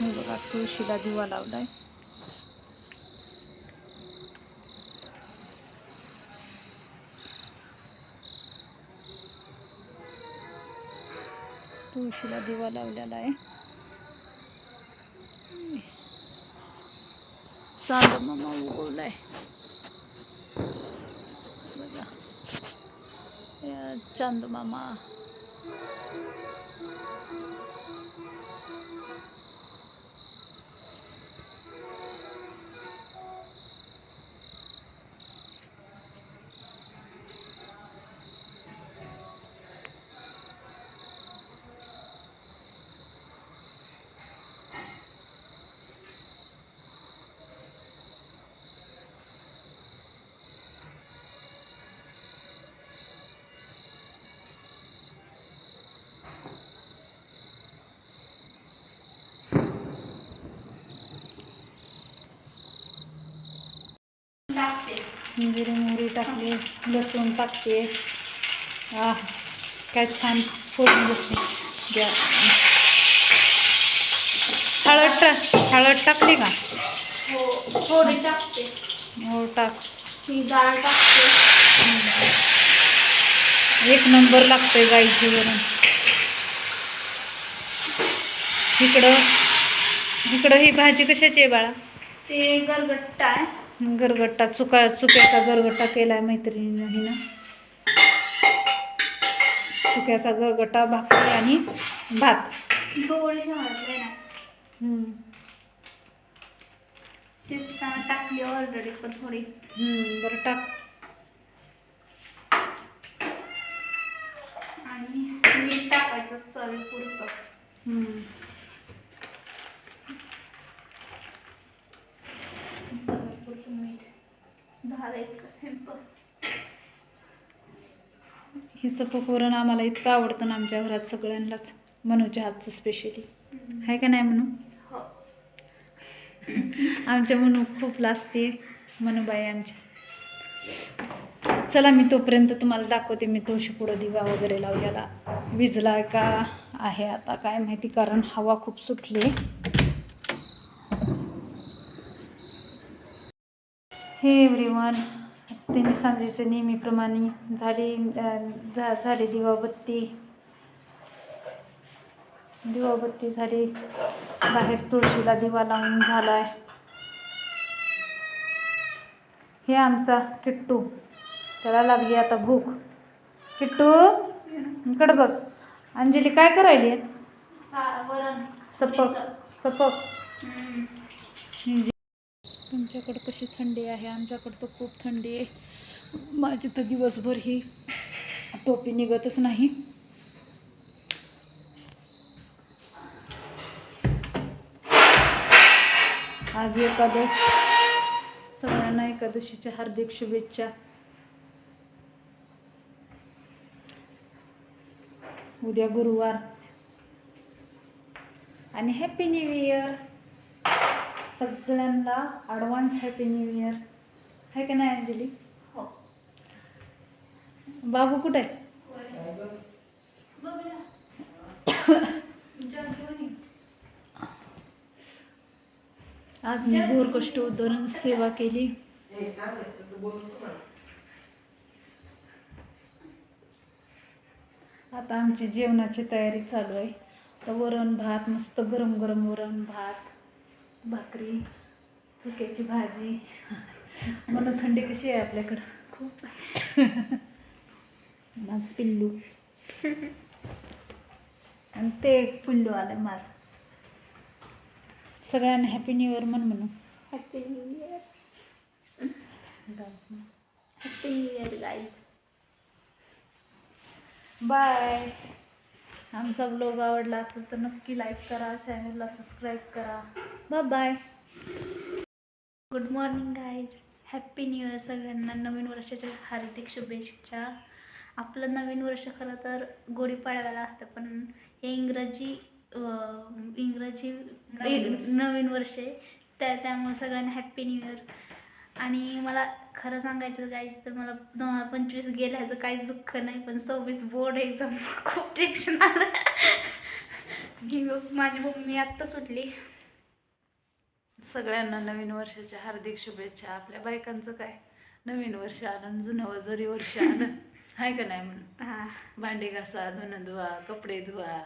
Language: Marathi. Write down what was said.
हे बघा तुळशीला दिवा लावलाय. तुळशीला दिवा लावलेला आहे. चांद मामा उगवलाय. बघा. या चांद मामा. जिरे मोहरी टाकली लसूण टाकते. आ काय छान फोडून बसते द्या. हळद टाक हळद टाकली का? हो थोडी टाकते. हो टाक. ही डाळ टाकते. एक नंबर लागतंय गाईची वरून इकडं इकडं ही भाजी कशाची आहे बाळा? ते गरगट्टा आहे. गरगट्टा चुका चुक्याचा गरगट्टा केलाय मैत्रिणीनं हिनं. चुक्याचा गरगट्टा भाकरी आणि भात. हम्म. शिजताना टाकली ऑलरेडी पण थोडी. हम्म, बरं टाक. आणि मीठ टाकायचं चवी पुरतं हम्म. चवी पुरतं मीठ झालं इतकं सिंपल हे आम्हाला इतकं आवडतं ना आमच्या घरात सगळ्यांनाच मनूच्या हातचं स्पेशली आहे का नाही म्हणू हो. आमच्या मनू खूप लाजते मनूबाई आमच्या. चला मी तोपर्यंत तुम्हाला दाखवते मी तुळशी पुढं दिवा वगैरे लावलेला विजला का आहे आता काय माहिती कारण हवा खूप सुटली. हे एव्हरीवन तिने सांजेचे नेहमीप्रमाणे झाली झा झाली दिवाबत्ती. दिवाबत्ती झाली. बाहेर तुळशीला दिवा लावून झालाय. हे आमचा किट्टू. त्याला लागली आता भूक. किट्टू इकडे बघ. अंजली काय करायली? आहे सपक. सपक. तुमच्याकडं कशी थंडी आहे? आमच्याकडं तर खूप थंडी आहे. माझी तर दिवसभर ही टोपी निघतच नाही. आज एकादश. सगळ्यांना एकादशीच्या हार्दिक शुभेच्छा. उद्या गुरुवार. आणि हॅपी न्यू इयर सगळ्यांना ॲडव्हान्स हॅपी न्यू इयर आहे का नाही अंजली? हो. बाबू कुठे. आज मी घोर कष्ट धरून सेवा केली. आता आमची जेवणाची तयारी चालू आहे. तर वरण भात मस्त गरम गरम वरण भात. भाकरी चुक्याची भाजी. मला थंडी कशी आहे आपल्याकडं? खूप माझं पिल्लू. आणि ते एक पिल्लू आलं माझं. सगळ्यांना हॅपी न्यू इयर म्हण म्हणू happy new year happy new year guys bye आमचा ब्लॉग आवडला असेल तर नक्की लाईक करा चॅनलला सबस्क्राईब करा. Bye bye good morning guys happy new year सगळ्यांना. नवीन वर्षाच्या हार्दिक शुभेच्छा. आपलं नवीन वर्ष खरं तर गुढीपाडव्याला असतं पण हे इंग्रजी इंग्रजी नवीन वर्ष. आहे. त्या त्यामुळे सगळ्यांना हॅप्पी न्यू इयर आणि मला खरं सांगायचं गाईज तर मला दोन हजार पंचवीस गेल्याचं काहीच दुःख नाही पण सव्वीस बोर्ड एक्झाम खूप टेन्शन आलं. माझी मम्मी आत्ताच उठली. सगळ्यांना नवीन वर्षाच्या हार्दिक शुभेच्छा. आपल्या बायकांचं काय? नवीन वर्ष आलं जुनं जरी वर्ष आलं आहे का नाही म्हणून? भांडी घासा धुणं धुवा कपडे धुवा.